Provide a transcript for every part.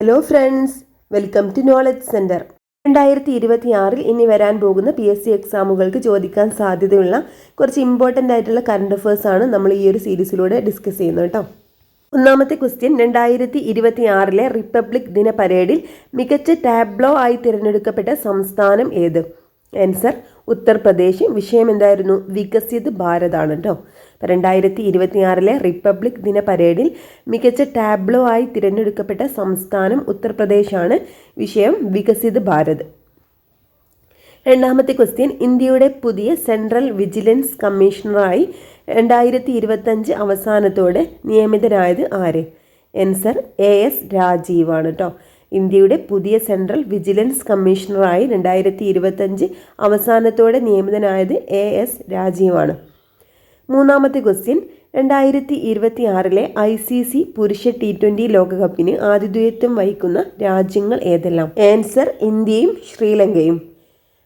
Hello friends welcome to knowledge centre രണ്ടായിരത്തി ഇരുപത്തി ആറിൽ ഇനി വരാൻ പോകുന്ന പി എസ് സി എക്സാമുകൾക്ക് ചോദിക്കാൻ സാധ്യതയുള്ള കുറച്ച് ഇമ്പോർട്ടന്റ് ആയിട്ടുള്ള കറണ്ട് ആണ് നമ്മൾ ഈ ഒരു സീരീസിലൂടെ ഡിസ്കസ് ചെയ്യുന്നത് കേട്ടോ. ഒന്നാമത്തെ ക്വസ്റ്റ്യൻ രണ്ടായിരത്തി ഇരുപത്തി ആറിലെ റിപ്പബ്ലിക് ദിന പരേഡിൽ മികച്ച ടാബ്ലോ ആയി തിരഞ്ഞെടുക്കപ്പെട്ട സംസ്ഥാനം ഏത്? ആൻസർ ഉത്തർപ്രദേശ്. വിഷയം എന്തായിരുന്നു? വികസിത് ഭാരതാണ് കേട്ടോ. രണ്ടായിരത്തി ഇരുപത്തിയാറിലെ റിപ്പബ്ലിക് ദിന പരേഡിൽ മികച്ച ടാബ്ലോ ആയി തിരഞ്ഞെടുക്കപ്പെട്ട സംസ്ഥാനം ഉത്തർപ്രദേശാണ്. വിഷയം വികസിത് ഭാരത്. രണ്ടാമത്തെ ക്വസ്റ്റ്യൻ ഇന്ത്യയുടെ പുതിയ സെൻട്രൽ വിജിലൻസ് കമ്മീഷണറായി രണ്ടായിരത്തി ഇരുപത്തഞ്ച് അവസാനത്തോടെ നിയമിതനായത് ആര്? എൻസർ എ എസ് രാജീവാണ് കേട്ടോ ഇന്ത്യയുടെ പുതിയ സെൻട്രൽ വിജിലൻസ് കമ്മീഷണറായി രണ്ടായിരത്തി ഇരുപത്തഞ്ച് അവസാനത്തോടെ നിയമിതനായത് എ എസ് രാജീവാണ്. മൂന്നാമത്തെ ക്വസ്റ്റ്യൻ രണ്ടായിരത്തി ഇരുപത്തി ആറിലെ ഐ സി സി പുരുഷ ടി ട്വന്റി ലോകകപ്പിന് ആതിഥേയത്വം വഹിക്കുന്ന രാജ്യങ്ങൾ ഏതെല്ലാം? ആൻസർ ഇന്ത്യയും ശ്രീലങ്കയും.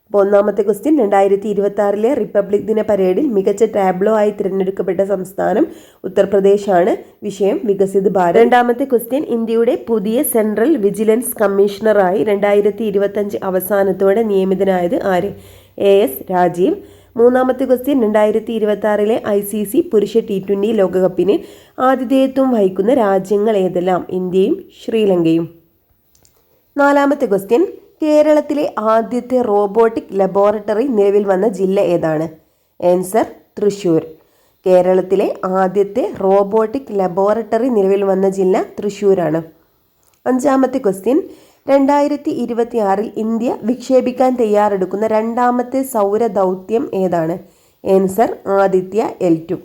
അപ്പോൾ ഒന്നാമത്തെ ക്വസ്റ്റ്യൻ രണ്ടായിരത്തി ഇരുപത്തി ആറിലെ റിപ്പബ്ലിക് ദിന പരേഡിൽ മികച്ച ടാബ്ലോ ആയി തിരഞ്ഞെടുക്കപ്പെട്ട സംസ്ഥാനം ഉത്തർപ്രദേശാണ്. വിഷയം വികസിത ഭാരത്. രണ്ടാമത്തെ ക്വസ്റ്റ്യൻ ഇന്ത്യയുടെ പുതിയ സെൻട്രൽ വിജിലൻസ് കമ്മീഷണറായി രണ്ടായിരത്തി ഇരുപത്തഞ്ച് അവസാനത്തോടെ നിയമിതനായത് ആര്? A S Rajeev. മൂന്നാമത്തെ ക്വസ്റ്റ്യൻ രണ്ടായിരത്തി ഇരുപത്തി ആറിലെ ഐ സി സി പുരുഷ ടി ട്വന്റി ലോകകപ്പിന് ആതിഥേയത്വം വഹിക്കുന്ന രാജ്യങ്ങൾ ഏതെല്ലാം? ഇന്ത്യയും ശ്രീലങ്കയും. നാലാമത്തെ ക്വസ്റ്റ്യൻ കേരളത്തിലെ ആദ്യത്തെ റോബോട്ടിക് ലബോറട്ടറി നിലവിൽ വന്ന ജില്ല ഏതാണ്? ആൻസർ തൃശ്ശൂർ. കേരളത്തിലെ ആദ്യത്തെ റോബോട്ടിക് ലബോറട്ടറി നിലവിൽ വന്ന ജില്ല തൃശ്ശൂരാണ്. അഞ്ചാമത്തെ ക്വസ്റ്റ്യൻ രണ്ടായിരത്തി ഇരുപത്തി ആറിൽ ഇന്ത്യ വിക്ഷേപിക്കാൻ തയ്യാറെടുക്കുന്ന രണ്ടാമത്തെ സൗര ദൗത്യം ഏതാണ്? ആൻസർ ആദിത്യ എൽ ടു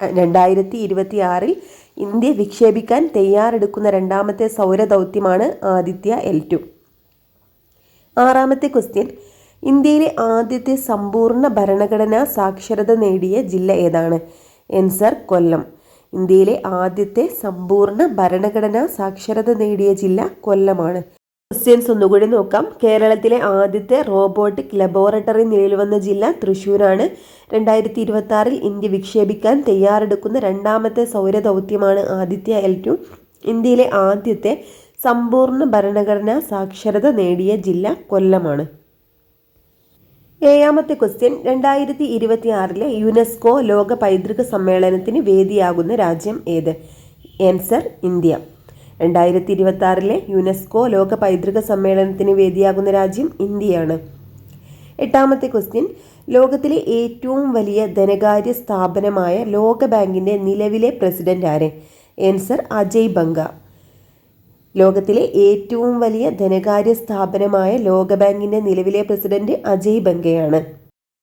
രണ്ടായിരത്തി ഇരുപത്തി ആറിൽ ഇന്ത്യ വിക്ഷേപിക്കാൻ തയ്യാറെടുക്കുന്ന രണ്ടാമത്തെ സൗര ദൗത്യമാണ് ആദിത്യ എൽ ടു ആറാമത്തെ ക്വസ്റ്റ്യൻ ഇന്ത്യയിലെ ആദ്യത്തെ സമ്പൂർണ ഭരണഘടനാ സാക്ഷരത നേടിയ ജില്ല ഏതാണ്? എൻസർ കൊല്ലം. ഇന്ത്യയിലെ ആദ്യത്തെ സമ്പൂർണ ഭരണഘടനാ സാക്ഷരത നേടിയ ജില്ല കൊല്ലമാണ്. ക്വസ്റ്റ്യൻസ് ഒന്നുകൂടി നോക്കാം. കേരളത്തിലെ ആദ്യത്തെ റോബോട്ടിക് ലബോറട്ടറി നിലവിൽ വന്ന ജില്ല തൃശ്ശൂരാണ്. രണ്ടായിരത്തി ഇരുപത്തി ആറിൽ ഇന്ത്യ വിക്ഷേപിക്കാൻ തയ്യാറെടുക്കുന്ന രണ്ടാമത്തെ സൗരദൗത്യമാണ് ആദിത്യ എൽ ടു ഇന്ത്യയിലെ ആദ്യത്തെ സമ്പൂർണ ഭരണഘടനാ സാക്ഷരത നേടിയ ജില്ല കൊല്ലമാണ്. ഏഴാമത്തെ ക്വസ്റ്റ്യൻ. രണ്ടായിരത്തി ഇരുപത്തി ആറിലെ യുനെസ്കോ ലോക പൈതൃക സമ്മേളനത്തിന് വേദിയാകുന്ന രാജ്യം ഏത്? Answer India. രണ്ടായിരത്തി ഇരുപത്തി ആറിലെ യുനെസ്കോ ലോക പൈതൃക സമ്മേളനത്തിന് വേദിയാകുന്ന രാജ്യം ഇന്ത്യയാണ്. എട്ടാമത്തെ ക്വസ്റ്റ്യൻ ലോകത്തിലെ ഏറ്റവും വലിയ ധനകാര്യ സ്ഥാപനമായ ലോക ബാങ്കിന്റെ നിലവിലെ പ്രസിഡന്റ് ആര്? ആൻസർ അജയ് ബംഗ. ലോകത്തിലെ ഏറ്റവും വലിയ ധനകാര്യ സ്ഥാപനമായ ലോക ബാങ്കിന്റെ നിലവിലെ പ്രസിഡന്റ് അജയ് ബംഗയാണ്.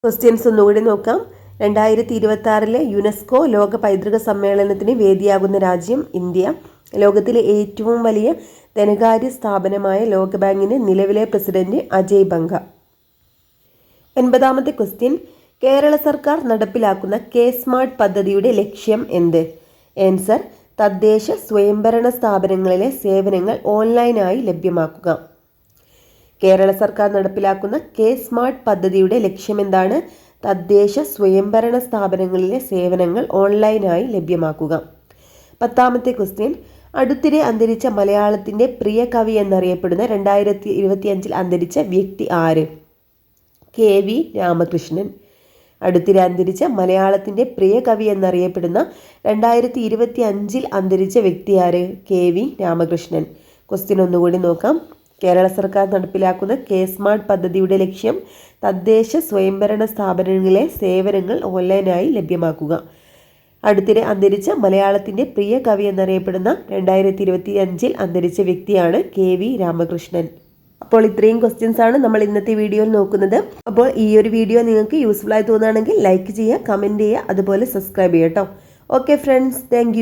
ക്വസ്റ്റ്യൻസ് ഒന്നുകൂടി നോക്കാം. രണ്ടായിരത്തി ഇരുപത്തി ആറിലെ യുനെസ്കോ ലോക പൈതൃക സമ്മേളനത്തിന് വേദിയാകുന്ന രാജ്യം ഇന്ത്യ. ലോകത്തിലെ ഏറ്റവും വലിയ ധനകാര്യ സ്ഥാപനമായ ലോക ബാങ്കിന്റെ നിലവിലെ പ്രസിഡന്റ് അജയ് ബംഗ. എൺപതാമത്തെ ക്വസ്റ്റ്യൻ കേരള സർക്കാർ നടപ്പിലാക്കുന്ന കെ സ്മാർട്ട് പദ്ധതിയുടെ ലക്ഷ്യം എന്ത്? ആൻസർ തദ്ദേശ സ്വയംഭരണ സ്ഥാപനങ്ങളിലെ സേവനങ്ങൾ ഓൺലൈനായി ലഭ്യമാക്കുക. കേരള സർക്കാർ നടപ്പിലാക്കുന്ന കെ സ്മാർട്ട് പദ്ധതിയുടെ ലക്ഷ്യമെന്താണ് തദ്ദേശ സ്വയംഭരണ സ്ഥാപനങ്ങളിലെ സേവനങ്ങൾ ഓൺലൈനായി ലഭ്യമാക്കുക. പത്താമത്തെ ക്വസ്റ്റ്യൻ അടുത്തിടെ അന്തരിച്ച മലയാളത്തിന്റെ പ്രിയ കവി എന്നറിയപ്പെടുന്ന രണ്ടായിരത്തി ഇരുപത്തിയഞ്ചിൽ അന്തരിച്ച വ്യക്തി ആര്? K V Ramakrishnan. അടുത്തിടെ അന്തരിച്ച മലയാളത്തിന്റെ പ്രിയ കവി എന്നറിയപ്പെടുന്ന രണ്ടായിരത്തി ഇരുപത്തി അഞ്ചിൽ അന്തരിച്ച വ്യക്തി ആര്? K V Ramakrishnan. ക്വസ്റ്റ്യൻ ഒന്നുകൂടി നോക്കാം. കേരള സർക്കാർ നടപ്പിലാക്കുന്ന കെ സ്മാർട്ട് പദ്ധതിയുടെ ലക്ഷ്യം തദ്ദേശ സ്വയംഭരണ സ്ഥാപനങ്ങളിലെ സേവനങ്ങൾ ഓൺലൈനായി ലഭ്യമാക്കുക. അടുത്തിടെ അന്തരിച്ച മലയാളത്തിന്റെ പ്രിയ കവി എന്നറിയപ്പെടുന്ന രണ്ടായിരത്തി ഇരുപത്തി അഞ്ചിൽ അന്തരിച്ച വ്യക്തിയാണ് കെ വി രാമകൃഷ്ണൻ. അപ്പോൾ ഇത്രയും ക്വസ്റ്റ്യൻസ് ആണ് നമ്മൾ ഇന്നത്തെ വീഡിയോയിൽ നോക്കുന്നത്. അപ്പോൾ ഈ ഒരു വീഡിയോ നിങ്ങൾക്ക് യൂസ്ഫുൾ ആയി തോന്നുകയാണെങ്കിൽ ലൈക്ക് ചെയ്യുക കമന്റ് ചെയ്യുക അതുപോലെ സബ്സ്ക്രൈബ് ചെയ്യുക കേട്ടോ ഓക്കെ ഫ്രണ്ട്സ് താങ്ക്